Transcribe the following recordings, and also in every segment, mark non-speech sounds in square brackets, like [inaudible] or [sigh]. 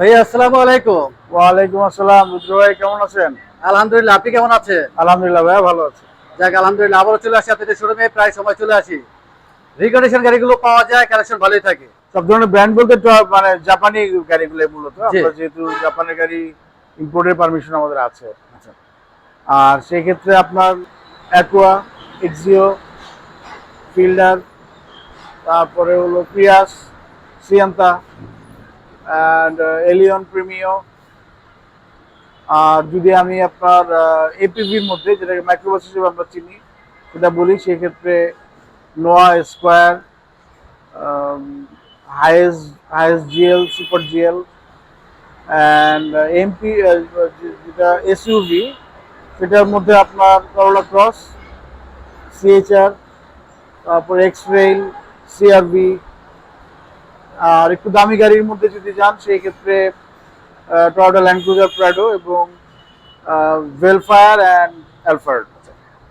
ভাইয়া আসসালামু আলাইকুম। ওয়ালাইকুম আসসালাম রুদ্র ভাই কেমন আছেন? আলহামদুলিল্লাহ আপনি কেমন আছেন? আলহামদুলিল্লাহ ভাইয়া ভালো আছে। যাক আলহামদুলিল্লাহ আবারও চলে আসি আপনাদের শোরুমে প্রায় সময় চলে আসি। রিকন্ডিশন গাড়িগুলো পাওয়া যায় কালেকশন ভালোই থাকে। সব ধরনের ব্র্যান্ড বলতে মানে জাপানি গাড়িগুলো মূলত। আমরা যেহেতু জাপানের গাড়ি ইম্পোর্টের পারমিশন আমাদের আছে। আচ্ছা। আর সেই ক্ষেত্রে আপনার অ্যাকোয়া এক্সিও ফিল্ডার তারপরে হলো Prius Sienta and Allion Premio আর যদি আমি আপনার এপিভির মধ্যে, যেটাকে মাইক্রোবাস হিসেবে আমরা চিনি, সেটা বলি, সেক্ষেত্রে Noah square Hiace Hiace GL super GL and MP যেটা এসইউভি সেটার মধ্যে আপনার করোলা ক্রস সিএচআর তারপর এক্স রেল সিআরবি আর একটু দামি গাড়ির মধ্যে যদি যান সেই ক্ষেত্রে টয়োটা ল্যান্ড ক্রুজার প্রাডো এবং ভেলফায়ার অ্যান্ড অ্যালফার্ড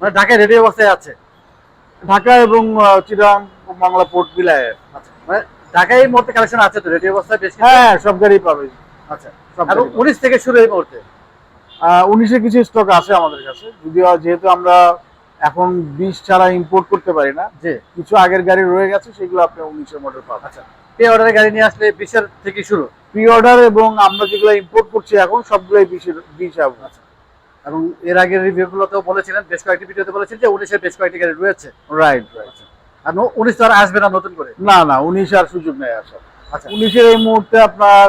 মানে ঢাকায় রেডি অবস্থায় আছে। ঢাকা এবং চিটাং বাংলা পোর্ট মিলায় আচ্ছা মানে ঢাকায় এই মুহূর্তে কালেকশন আছে তো রেডি অবস্থায় বেশি হ্যাঁ সব গাড়ি পাবে। আচ্ছা সব এবং উনিশ থেকে শুরু এই মুহূর্তে। উনিশে কিছু স্টক আছে আমাদের কাছে। যদিও যেহেতু আমরা এখন বিশ ছাড়া ইম্পোর্ট করতে পারি না যে কিছু আগের গাড়ি রয়ে গেছে সেগুলো আপনি উনিশের মডেল পাবেন। আচ্ছা। পে অর্ডারের গাড়ি নিয়ে আসলে বিশের থেকে শুরু। প্রি অর্ডার এবং আমরা যেগুলো ইম্পোর্ট করছি এখন সবগুলোই বিশের বিশ আবু। আচ্ছা। এবং এর আগের রিভিউগুলোতেও বলেছিলেন বেশ কয়েকটি ভিডিওতে বলেছিলেন যে উনিশের বেশ কয়েকটি গাড়ি রয়েছে। রাইট রাইট আর উনিশ তো আর আসবে না নতুন করে? না না উনিশ আর সুযোগ নেই আচ্ছা। উনিশের এই মুহূর্তে আপনার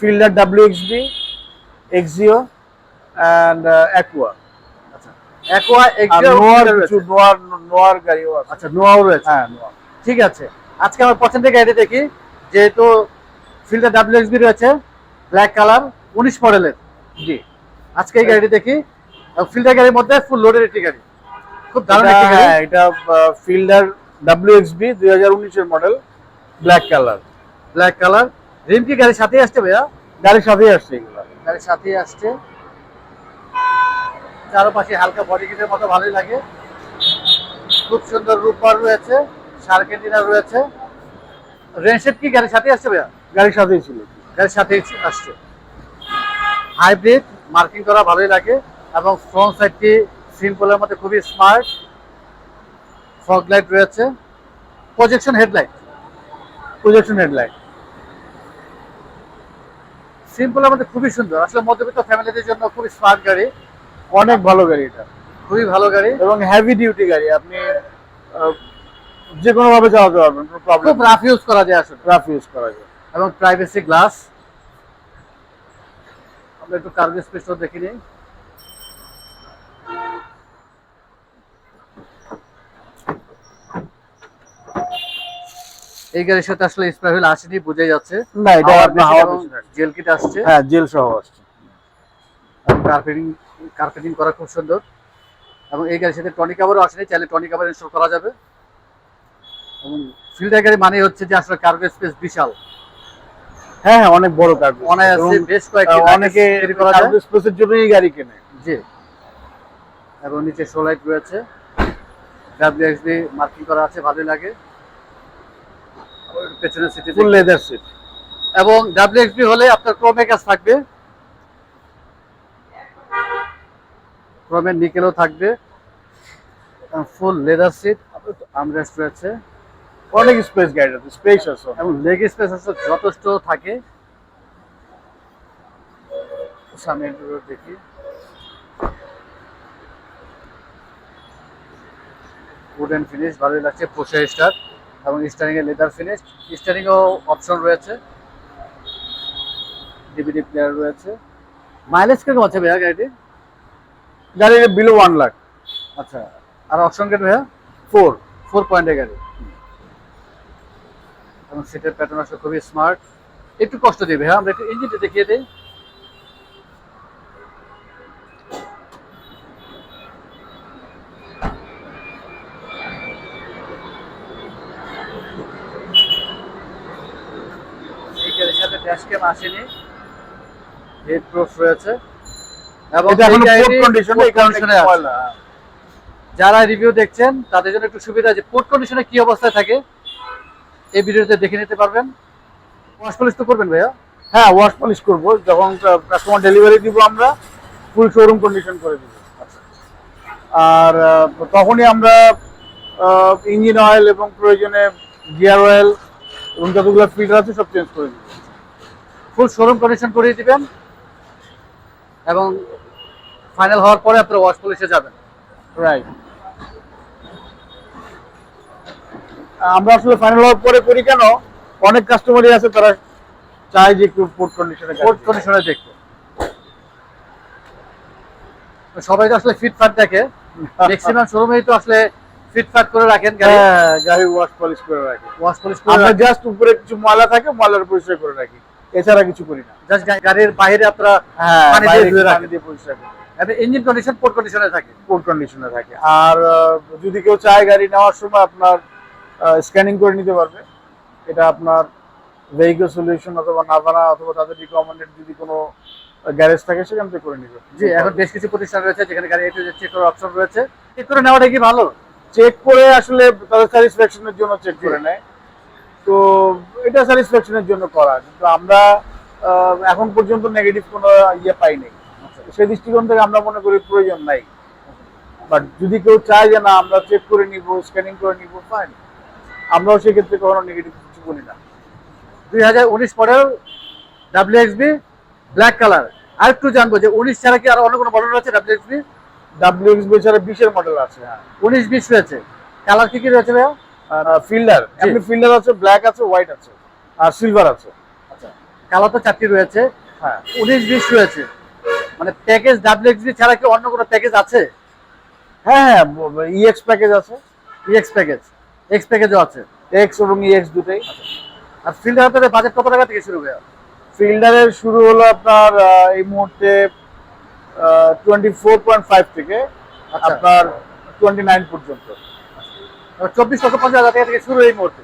Fielder W XB Axio and Aqua আচ্ছা। এক্সিও নোয়ার নোয়ার নোয়ার গাড়িও আচ্ছা নোয়াও রয়েছে। হ্যাঁ নোয়ার ঠিক আছে। আজকে আমার পছন্দের গাড়ি দেখি যেহেতু ফিল্ডার ডাব্লিউ এক্সবি রয়েছে ব্ল্যাক কালার উনিশ মডেলের জি। আজকে এই গাড়িটি দেখি ফিল্ডার গাড়ির মধ্যে ফুল লোডের একটি গাড়ি। খুব দারুণ একটি গাড়ি। হ্যাঁ এটা ফিল্ডার ডাব্লিউ এক্সবি দুই হাজার উনিশের model black colour black colour rim কি গাড়ির সাথেই আসছে ভাইয়া? গাড়ির সাথেই আসছে এগুলো। গাড়ির সাথেই আসছে। চারপাশে হালকা বডি কিটের মতো ভালোই লাগে। খুব সুন্দর রূপবার রয়েছে। সার্কেন্টিনা রয়েছে। রেনশেপ কি? গাড়ির সাথেই আসছে ভাইয়া? গাড়ির সাথেই ছিল। গাড়ির সাথেই আসছে। হাইব্রিড মার্কিং করা ভালোই লাগে এবং ফ্রন্ট সাইডটি সিম্পলের মধ্যে খুবই স্মার্ট ফগ লাইট রয়েছে। প্রজেকশন হেডলাইট প্রজেকশন হেডলাইট সিম্পলের মধ্যে খুবই সুন্দর। আসলে মধ্যবিত্ত ফ্যামিলিদের জন্য খুবই স্মার্ট গাড়ি। অনেক ভালো গাড়ি এটা। খুবই ভালো গাড়ি। এবং হেভি ডিউটি গাড়ি। আপনি যে কোনো ভাবে চালাতে পারবেন কোনো প্রবলেম খুব রাফ ইউজ করা যায় আসলে। রাফ ইউজ করা যায়। এবং প্রাইভেসি গ্লাস আমরা একটু কার্গো দেখে নিই। এই গাড়ির সাথে আসলে স্প্রে হুইল আসেনি বোঝাই যাচ্ছে। না এটা হাওয়া জেল কিট আসছে। হ্যাঁ জেল সহ আসছে। কার্পেটিং কার্পেটিং করা খুব সুন্দর। এবং এই গাড়ির সাথে টনি কাভারও আসেনি চাইলে টনি কাভার ইনস্টল করা যাবে। ফিল্ডার গাড়ি মানে হচ্ছে যে আসলে কার্গো স্পেস বিশাল। হ্যাঁ হ্যাঁ অনেক বড় কার্গো অনায়াসে বেশ কয়েকটি অনেকে কার্গো স্পেসের জন্যই গাড়ি কেনে। জি। এবং নিচে সোলাইট রয়েছে। ডাব্লিউএক্সবি মার্কিং করা আছে ভালোই লাগে। পেছনের সিটে ফুল লেদার সিট এবং ডাব্লিউএক্সবি হলে আপনার ক্রোমে কাজ থাকবে। ক্রোমের নিকেলও থাকবে। ফুল লেদার সিট আমরেস্ট রয়েছে। অনেক স্পেস গাড়িটাতে স্পেস আছে। এবং লেগ স্পেস আছে যথেষ্ট থাকে। সামনে দেখি। উডেন ফিনিশ ভালোই লাগছে পোষা স্টার এবং স্টারিং এর লেদার ফিনিশ স্টারিং ও অপশন রয়েছে। ডিভিডি প্লেয়ার রয়েছে। মাইলেজ কীরকম আছে ভাইয়া গাড়িটি গাড়ির বিলো ওয়ান লাখ আচ্ছা আর অপশন গেট ভাইয়া? ফোর ফোর পয়েন্টের গাড়ি। এবং সিটের প্যাটার্ন আসলে খুবই স্মার্ট একটু কষ্ট দিবে হ্যাঁ আমরা একটু ইঞ্জিনটা দেখিয়ে দিই। সাথে ড্যাশ ক্যাম আসেনি। হেড প্রুফ রয়েছে। এবং আছে। যারা রিভিউ দেখছেন তাদের জন্য একটু সুবিধা যে পোর্ট কন্ডিশনে কি অবস্থায় থাকে এই ভিডিওতে দেখে নিতে পারবেন। ওয়াশ পলিশ তো করবেন ভাইয়া? হ্যাঁ ওয়াশ পলিশ করব। যখন কাস্টমার ডেলিভারি দিব আমরা ফুল শোরুম কন্ডিশন করে দিব। আর তখনই আমরা ইঞ্জিন অয়েল এবং প্রয়োজনে গিয়ার অয়েল এবং যতগুলো ফিল্টার আছে সব চেঞ্জ করে দিব। ফুল শোরুম কন্ডিশন করিয়ে দিবেন এবং ফাইনাল হওয়ার পরে আপনারা ওয়াশ পলিশে যাবেন। রাইট আমরা আসলে ফাইনাল হওয়ার পরে করি কেন? অনেক কাস্টমারই আছে তারা চায় যে একটু পোর্ট কন্ডিশনে কোর্ট কন্ডিশনে দেখতে সবাই তো আসলে ফিটফাট দেখে। [laughs] ম্যাক্সিমাম শোরুমেই তো আসলে ফিটফাট করে রাখেন গাড়ি হ্যাঁ গাড়ি ওয়াশ পলিশ করে রাখি। ওয়াশ পলিশ করে আমরা জাস্ট উপরে কিছু ময়লা থাকে ময়লার পরিষ্কার করে রাখি। এছাড়া কিছু করি না। জাস্ট গাড়ির বাইরে আপনারা হ্যাঁ পানি দিয়ে ধুয়ে রাখেন। দিয়ে পরিষ্কার করি। এবং ইঞ্জিন কন্ডিশন পোর্ট কন্ডিশনে থাকে। পোর্ট কন্ডিশনে থাকে। আর যদি কেউ চায় গাড়ি নেওয়ার সময় আপনার স্ক্যানিং করে নিতে পারবে। এটা আপনার ভেহিকল সলিউশন অথবা নাভানা অথবা তাদের রিকমেন্ডেড যদি কোনো গ্যারেজ থাকে সেখান থেকে করে নিবে। জি এখন বেশ কিছু প্রতিষ্ঠান রয়েছে যেখানে গাড়ি একটু চেক করার অপশন রয়েছে। চেক করে নেওয়াটা কি ভালো? চেক করে আসলে তাদের স্যাটিসফ্যাকশনের জন্য চেক করে নেয়। তো এটা স্যাটিসফ্যাকশনের জন্য করা। কিন্তু আমরা এখন পর্যন্ত নেগেটিভ কোনো ইয়ে পাই নাই। সেই দৃষ্টিকোণ থেকে আমরা মনে করি প্রয়োজন নাই। বাট যদি কেউ চায় যে না আমরা চেক করে নিব স্ক্যানিং করে নিব ফাইন আমরাও সেক্ষেত্রে কখনো নেগেটিভ কিছু বলি না। দুই হাজার উনিশ model W XB black colour আর একটু জানব যে উনিশ ছাড়া কি আর অন্য কোনো মডেল আছে ডাব্লিউ এক্সবি ডাব্লিউ ছাড়া বিশের মডেল আছে। হ্যাঁ। উনিশ বিশ রয়েছে। কালার কি কি রয়েছে ভাইয়া? ফিল্ডার এমনি ফিল্ডার আছে ব্ল্যাক আছে হোয়াইট আছে। আর সিলভার আছে। আচ্ছা কালার তো চারটি রয়েছে। হ্যাঁ। উনিশ বিশ রয়েছে। মানে প্যাকেজ ডাব্লিউ এক্সবি ছাড়া কি অন্য কোনো প্যাকেজ আছে? হ্যাঁ হ্যাঁ ইএক্স প্যাকেজ আছে। ইএক্স প্যাকেজ এক্স প্যাকেজও আছে এক্স এবং ইএক্স দুটোই আর ফিল্ডার আপনাদের বাজেট কত টাকা থেকে শুরু ভাইয়া? ফিল্ডারের শুরু হলো আপনার এই মুহূর্তে টোয়েন্টি ফোর পয়েন্ট ফাইভ থেকে আচ্ছা। আপনার টোয়েন্টি নাইন পর্যন্ত চব্বিশ লক্ষ পঞ্চাশ হাজার টাকা থেকে শুরু এই মুহূর্তে।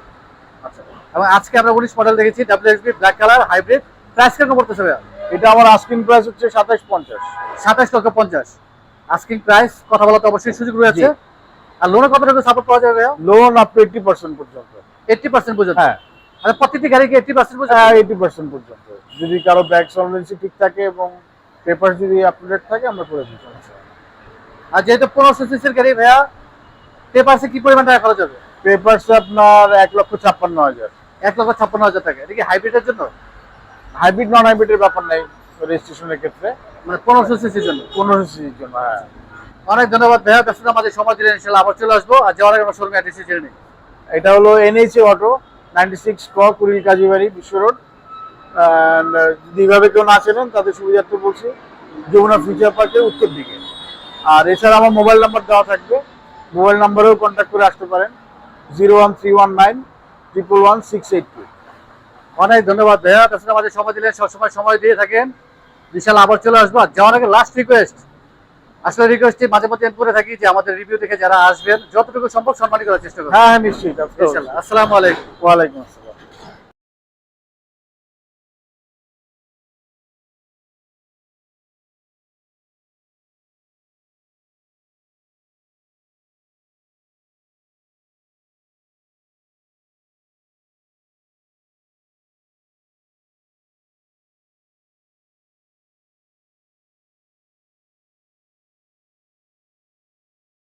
আচ্ছা। এবং আজকে আমরা উনিশ মডেল দেখেছি W XB black colour hybrid price কেন পড়তেছে ভাইয়া? এটা আমার আস্কিং প্রাইস হচ্ছে সাতাশ পঞ্চাশ। সাতাশ লক্ষ পঞ্চাশ। আস্কিং প্রাইস কথা বলা তো অবশ্যই সুযোগ রয়েছে। আর লোনে কত টাকা সাপোর্ট পাওয়া যাবে loan up to eighty percent পর্যন্ত। এইট্টি পার্সেন্ট পর্যন্ত? হ্যাঁ। আর প্রত্যেকটি গাড়ি কি এইট্টি পার্সেন্ট পর্যন্ত? হ্যাঁ এইটি পার্সেন্ট পর্যন্ত। যদি কারও ব্যাক সলভেন্সি ঠিক থাকে এবং পেপার যদি আপডেট থাকে আমরা করে দিই। আর যেহেতু পনেরোশো সিসির গাড়ি ভাইয়া পেপারসে কি পরিমাণ টাকা খরচ হবে? পেপারস আপনার এক লক্ষ ছাপ্পান্ন হাজার। এক লক্ষ ছাপ্পান্ন হাজার টাকা। এটা কি হাইব্রিডের জন্য? হাইব্রিড নন হাইব্রিডের ব্যাপার নাই। রেজিস্ট্রেশনের ক্ষেত্রে। মানে পনেরোশো সিসির জন্য? পনেরো সিসির জন্য হ্যাঁ। অনেক ধন্যবাদ ভাইয়া। ব্যস্ততা মাঝে সময় দিলেন আবার চলে আসব। আর যাওয়ার আগে আমার শোরুমে অ্যাড্রেস জেনে নিই। এটা হলো এনএইচএ অটো নাইনটি সিক্স ক কুড়িল কাজীবাড়ি বিশ্ব রোড। যদি কেউ না চেনেন, তাদের সুবিধার্থে বলছি, যমুনা ফিউচার পার্কের উত্তর দিকে। আর এছাড়া আমার মোবাইল নাম্বার দেওয়া থাকবে। মোবাইল নাম্বারেও কন্ট্যাক্ট করে আসতে পারেন। Zero one three one nine triple one six eight two অনেক ধন্যবাদ ভাইয়া। ব্যস্ততা মাঝে সময় দিলেন। সবসময় সময় দিয়ে থাকেন। বিশাল আবার চলে আসব। আর যাওয়ার আগে লাস্ট রিকোয়েস্ট আসলে রিকোয়েস্টে মাঝে মধ্যে আমি করে থাকি যে আমাদের রিভিউ দেখে যারা আসবেন যতটুকু সম্ভব সম্মানিত করার চেষ্টা করবেন। হ্যাঁ হ্যাঁ নিশ্চয়ই আসসালামু আলাইকুম। ওয়ালাইকুম আসসালাম।